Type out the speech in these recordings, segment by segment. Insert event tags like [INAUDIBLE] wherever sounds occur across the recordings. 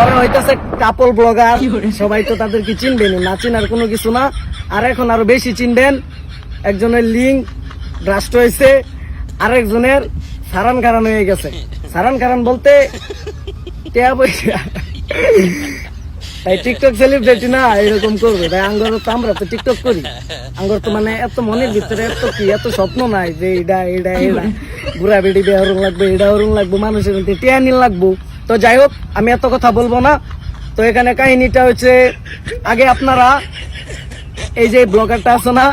ওরা হইতেছে কাপল ব্লগার সবাই তো তাদেরকে চিনবেন না চিনার কোনো কিছু না। আর এখন আরও বেশি চিনবেন একজনের লিঙ্ক ব্রাস্ট হয়েছে আরেকজনের সারান কারণ হয়ে গেছে। সারান কারণ বলতে টেয়া পয়সা। তাই টিকটক সেলিব্রিটি না এরকম করবে। তাই আঙ্গর তো আমরা তো টিকটক করি। আঙ্গর তো মানে এত মনের ভিতরে এত কি এত স্বপ্ন নাই যে এটা এটা এটা। বুড়া বেড়ি বিয়ে লাগবে এটা হরুন লাগবো মানুষের মধ্যে টিয়া নিন লাগবো। তো যাই হোক, আমি এত কথা বলব না। তো এখানে কাহিনীটা হচ্ছে, আগে আপনারা এই যে ব্লগারটা আছে না,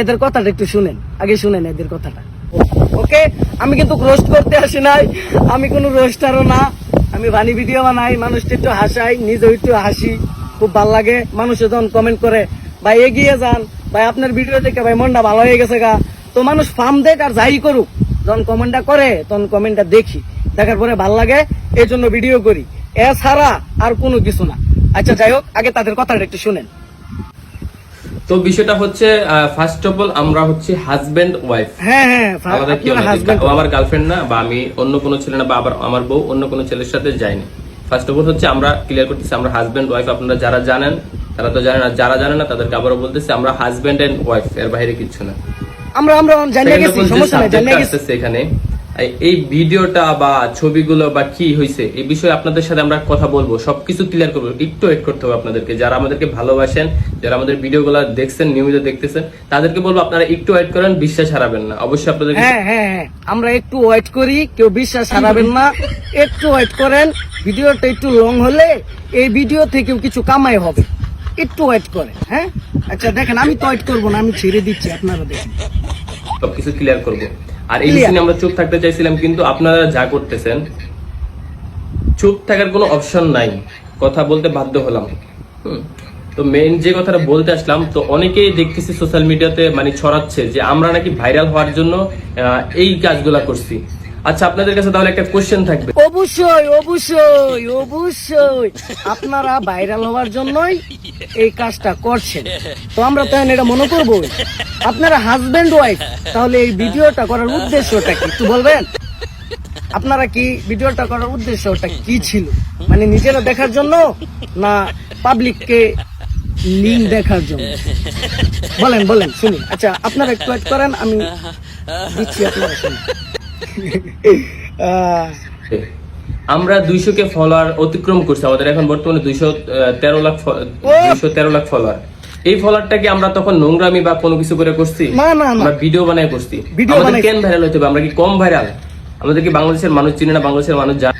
এদের কথাটা একটু শুনেন। আগে শুনেন এদের কথাটা। ওকে? আমি কিন্তু রোস্ট করতে আসি নাই। আমি কোনো রোস্টারও না। আমি বানি ভিডিও বানাই, মানুষটা একটু হাসাই নিজে একটু হাসি। খুব ভালো লাগে। মানুষ যখন কমেন্ট করে, ভাই, এগিয়ে যান। ভাই, আপনার ভিডিও দেখে ভাই, মনটা ভালো হয়ে গেছে গা। তো মানুষ ফার্ম দেখ আর যাই করুক। যখন কমেন্টটা করে, তখন কমেন্টটা দেখি। দেখার পরে ভালো লাগে। এই জন্য ভিডিও করি। এছাড়া আর কোনো কিছু না। আচ্ছা যাই হোক আগে তাদের কথাটা একটু শুনেন। তো বিষয়টা হচ্ছে ফার্স্ট অফ অল আমরা হচ্ছে হাজবেন্ড ওয়াইফ হ্যাঁ হ্যাঁ হাজবেন্ড আমার গার্লফ্রেন্ড না বা আমি অন্য কোনো ছেলে না বা আবার আমার বউ অন্য কোনো ছেলের সাথে যাইনি। ফার্স্ট অফ অল হচ্ছে আমরা ক্লিয়ার করতেছি আমরা হাজবেন্ড ওয়াইফ আপনারা যারা জানেন তারা তো জানেন আর যারা জানেন না তাদেরকে আবারও বলতেছি আমরা হাজবেন্ড এন্ড ওয়াইফ এর বাইরে কিছু না। আমরা আমরা জানিয়ে গেছি সমস্যা নাই জানিয়ে গেছি। এখানে। এই- ভিডিওটা বা ছবিগুলো বা কি হয়েছে এই বিষয়ে আপনাদের সাথে আমরা কথা বলব সবকিছু ক্লিয়ার করব একটু ওয়েট করতে হবে আপনাদেরকে। যারা আমাদেরকে ভালোবাসেন যারা আমাদের ভিডিওগুলো দেখছেন নিয়মিত দেখতেছেন তাদেরকে বলব আপনারা একটু ওয়েট করেন বিশ্বাস হারাবেন না। অবশ্যই আপনাদের হ্যাঁ হ্যাঁ হ্যাঁ আমরা একটু ওয়েট করি কেউ বিশ্বাস হারাবেন না একটু ওয়েট করেন ভিডিওটা একটু লং হলে এই ভিডিও থেকেও কিছু কামাই হবে। একটু ওয়েট করেন হ্যাঁ? আচ্ছা দেখেন আমি তো ওয়েট করব না আমি ছেড়ে দিচ্ছি আপনারা দেখেন। সবকিছু ক্লিয়ার করব। আর এই সিনে আমরা চুপ থাকতে চাইছিলাম কিন্তু আপনারা যা করতেছেন চুপ থাকার কোনো অপশন নাই। কথা বলতে বাধ্য হলাম। হুম। তো মেন যে কথাটা বলতে আসলাম তো অনেকেই দেখতেছি সোশ্যাল মিডিয়াতে মানে ছড়াচ্ছে যে আমরা নাকি ভাইরাল হওয়ার জন্য এই কাজগুলা করছি। আচ্ছা আপনাদের কাছে তাহলে একটা কোশ্চেন থাকবে। অবশ্যই অবশ্যই অবশ্যই। আপনারা ভাইরাল হওয়ার জন্যই এই কাজটা করছেন। তো আমরা তো এটা মনে করব আপনারা হাজবেন্ড ওয়াইফ তাহলে এই ভিডিওটা করার উদ্দেশ্যটা কি? একটু বলবেন? আপনারা কি ভিডিওটা করার উদ্দেশ্যটা কি ছিল? মানে নিজেরা দেখার জন্য না পাবলিককে লিঙ্ক দেখার জন্য? বলেন বলেন শুনি আচ্ছা আপনারা একটু করেন আমি দিচ্ছি আপনারা আহ, [LAUGHS] আমরা দুইশো কে ফলোয়ার অতিক্রম করছি আমাদের এখন বর্তমানে দুইশো তেরো লাখ দুইশো তেরো লাখ ফলোয়ার এই ফলোয়ারটাকে আমরা তখন নোংরামি বা কোনো কিছু করে করছি? আমরা ভিডিও বানাই করছি। আমাদের কেন ভাইরাল হইতে হবে? আমরা কি কম ভাইরাল আমাদের কি বাংলাদেশের মানুষ চিনে না? বাংলাদেশের মানুষ জানে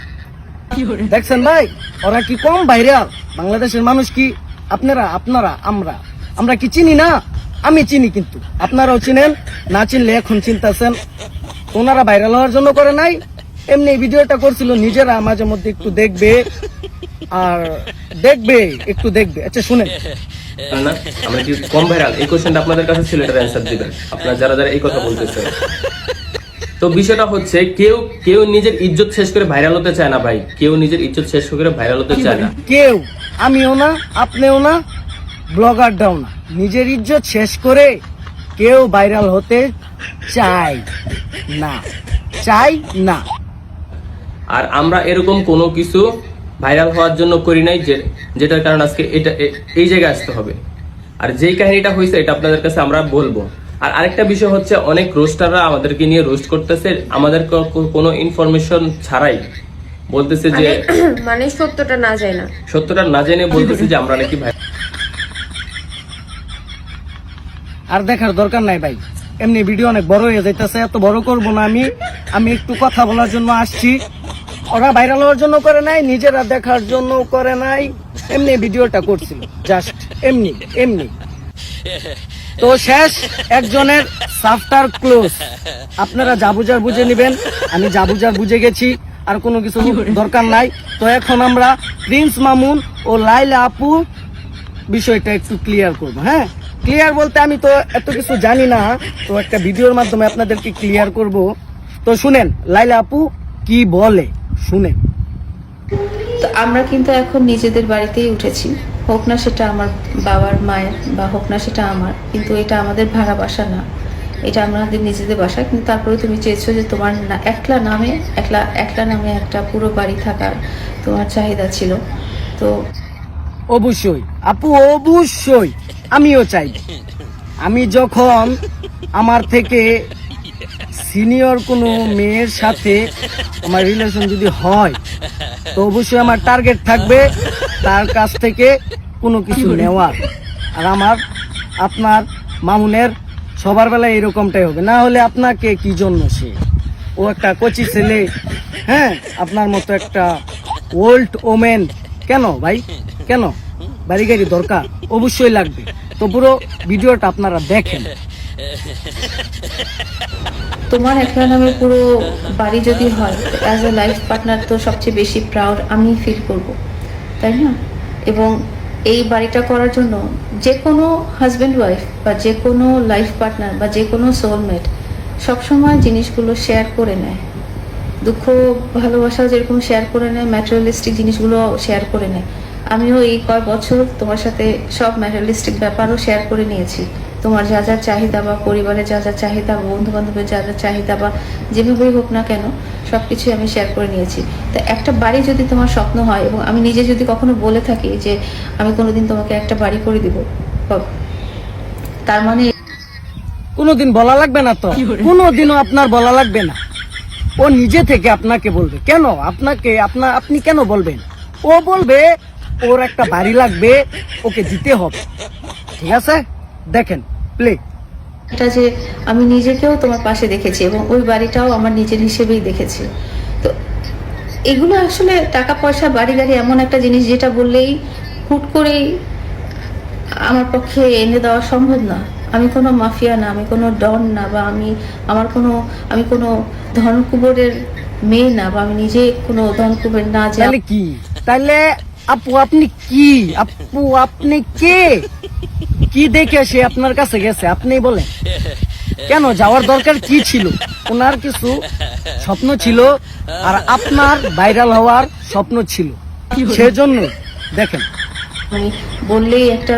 দেখছেন ভাই ওরা কি কম ভাইরাল বাংলাদেশের মানুষ কি আপনারা আপনারা আমরা? আমরা কি চিনি না? আমি চিনি কিন্তু। আপনারাও চিনেন না চিনলে এখন চিনতেছেন। ওনারা ভাইরাল হওয়ার জন্য করে নাই। এমনি ভিডিওটা করছিল নিজেরা মাঝে মধ্যে একটু দেখবে আর দেখবে একটু দেখবে। আচ্ছা শুনেন। না আমরা কি কম ভাইরাল এই কোশ্চেনটা আপনাদের কাছে ছিল এটার অ্যান্সার দিবেন। আপনারা যারা যারা এই কথা বলতেছেন। তো বিষয়টা হচ্ছে কেউ কেউ নিজের ইজ্জত শেষ করে ভাইরাল হতে চায় না ভাই। কেউ নিজের ইজ্জত শেষ করে ভাইরাল হতে চায় না। কেউ আমিও না আপনিও না ব্লগারটাও না। নিজের ইজ্জত শেষ করে কেউ ভাইরাল হতে চাই না চাই না। আর আমরা এরকম কোনো কিছু ভাইরাল হওয়ার জন্য করি নাই যে যেটার কারণে আজকে এটা এই জায়গায় আসতে হবে। আর যেই কাহিনীটা হয়েছে এটা আপনাদের কাছে আমরা বলব। আর আরেকটা বিষয় হচ্ছে অনেক রোস্টাররা আমাদেরকে নিয়ে রোস্ট করতেছে আমাদের কোনো ইনফরমেশন ছাড়াই। বলতেছে যে মানে [CLEARS THROAT] মানে সত্যটা না যায় না। সত্যটা না জেনে বলতেছে যে আমরা নাকি ভাই আর দেখার দরকার নাই ভাই। এমনি ভিডিও অনেক বড় হয়ে যাইতেছে, এত বড় করব না আমি। আমি একটু কথা বলার জন্য আসছি। ওরা ভাইরাল হওয়ার জন্য করে নাই, নিজেরা দেখার জন্য করে নাই। এমনি ভিডিওটা করছিল জাস্ট এমনি এমনি। তো শেষ, একজনের সাফটার ক্লোজ আপনারা যা বুঝার বুঝে নেবেন, আমি যা বুঝার বুঝে গেছি, আর কোনো কিছু দরকার নাই। তো এখন আমরা প্রিন্স মামুন ও লাইলা আপু বিষয়টা একটু ক্লিয়ার করব হ্যাঁ? ক্লিয়ার বলতে আমি তো এত কিছু জানি না। তো একটা ভিডিওর মাধ্যমে আপনাদেরকে ক্লিয়ার করব। তো শুনেন লাইলা আপু কি বলে? শুনেন। তো আমরা কিন্তু এখন নিজেদের বাড়িতেই উঠেছি। হোক না সেটা আমার বাবার মায়ের বা হোক না সেটা আমার কিন্তু এটা আমাদের ভাড়া বাসা না। এটা আমাদের নিজেদের বাসা কিন্তু তারপরে তুমি চেয়েছো যে তোমার না একলা নামে একলা একলা নামে একটা পুরো বাড়ি থাকার তোমার চাহিদা ছিল। তো অবশ্যই। আপু অবশ্যই। আমিও চাই। আমি যখন আমার থেকে সিনিয়র কোনো মেয়ের সাথে আমার রিলেশন যদি হয়, তো অবশ্যই আমার টার্গেট থাকবে তার কাছ থেকে কোনো কিছু নেওয়ার। আর আমার, আপনার, মামুনের, সবার বেলায় এরকমটাই হবে। না হলে আপনাকে কি জন্য সে? ও একটা কচি ছেলে হ্যাঁ? আপনার মতো একটা ওল্ড ওমেন কেন ভাই? কেন? বাড়ি গাড়ি দরকার? অবশ্যই লাগবে। তো পুরো ভিডিওটা আপনারা দেখেন। তোমার একলা নামে পুরো বাড়ি যদি হয় অ্যাজ এ লাইফ পার্টনার তো সবচেয়ে বেশি প্রাউড আমি ফিল করব, তাই না? এবং এই বাড়িটা করার জন্য যে কোনো হাজব্যান্ড ওয়াইফ বা যে কোনো লাইফ পার্টনার বা যে কোনো সোলমেট সবসময় জিনিসগুলো শেয়ার করে নেয়। দুঃখ, ভালোবাসা যেরকম শেয়ার করে নেয় ম্যাটেরিয়ালিস্টিক জিনিসগুলো শেয়ার করে নেয়। আমিও এই কয় বছর তোমার সাথে সব ম্যাটেরিয়ালিস্টিক ব্যাপারও শেয়ার করে নিয়েছি। তোমার যা যা চাহিদা বা পরিবারের যা যা চাহিদা বন্ধু বান্ধবের যা যা চাহিদা বা যেভাবেই হোক না কেন সব কিছুই আমি শেয়ার করে নিয়েছি। তো একটা বাড়ি যদি তোমার স্বপ্ন হয় এবং আমি নিজে যদি কখনো বলে থাকি যে আমি কোনোদিন তোমাকে একটা বাড়ি করে দিব তার মানে কোনোদিন বলা লাগবে না তো। কোনোদিনও আপনার বলা লাগবে না। ও নিজে থেকে আপনাকে বলবে। কেন? আপনাকে আপনার আপনি কেন বলবেন? ও বলবে ওর একটা বাড়ি লাগবে ওকে দিতে হবে। ঠিক আছে? দেখেন প্লে এটা যে আমি নিজেকেও তোমার পাশে দেখেছি এবং ওই বাড়িটাও আমার নিজের হিসেবেই দেখেছি। তো এগুলো আসলে টাকা পয়সা বাড়ি গাড়ি এমন একটা জিনিস যেটা বললেই হুট করেই আমার পক্ষে এনে দেওয়া সম্ভব না। আমি কোনো মাফিয়া না আমি কোনো ডন না বা আমি আমার কোনো আমি কোনো ধনকুবরের মেয়ে না বা আমি নিজে কোনো ধনকুবের না যে কি? তাহলে আপু আপনি কি? আপু আপনি কে? কি দেখে সে আপনার কাছে গেছে? আপনি বলেন। কেন? যাওয়ার দরকার কি ছিল? ওনার কিছু স্বপ্ন ছিল আর আপনার ভাইরাল হওয়ার স্বপ্ন ছিল। সেজন্য দেখেন। আমি বললেই একটা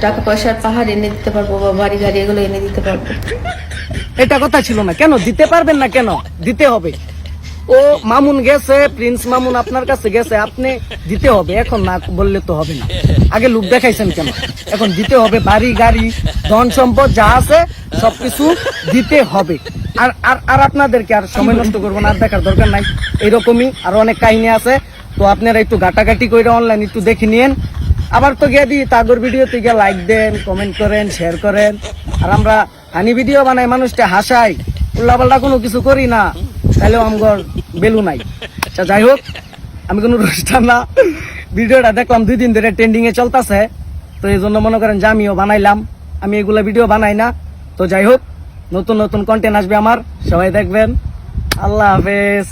টাকা পয়সার পাহাড় এনে দিতে পারব বা বাড়ি গাড়ি এগুলো এনে দিতে পারব। এটা কথা ছিল না। কেন? দিতে পারবেন না কেন? দিতে হবে। ও মামুন গেছে, প্রিন্স মামুন আপনার কাছে গেছে, আপনি দিতে হবে, এখন না বললে তো হবে না। আগে লোক দেখাইছেন কেন? এখন দিতে হবে, বাড়ি, গাড়ি, ধন সম্পদ যা আছে, সবকিছু দিতে হবে। আর আর আর আপনাদেরকে আর সময় নষ্ট করব না, আর দেখার দরকার নাই। এরকমই আর অনেক কাহিনী আছে। তো আপনারা একটু গাটাগাটি করে অনলাইন একটু দেখে নিয়েন। আবার তো গিয়ে দিই, তাগর ভিডিওতে গিয়ে লাইক দেন কমেন্ট করেন শেয়ার করেন। আর আমরা হানি ভিডিও বানাই, মানুষটা হাসাই উল্লাপাল্টা কোনো কিছু করি না। তাহলেও আমগর বেলু নাই। আচ্ছা যাই হোক, আমি কোনো রোস্টার না। ভিডিওটা দেখলাম দুই দিন ধরে ট্রেন্ডিংয়ে চলতেছে। তো এই জন্য মনে করেন যে আমিও বানাইলাম। আমি এগুলো ভিডিও বানাই না। তো যাই হোক, নতুন নতুন কন্টেন্ট আসবে আমার। সবাই দেখবেন। আল্লাহ হাফেজ।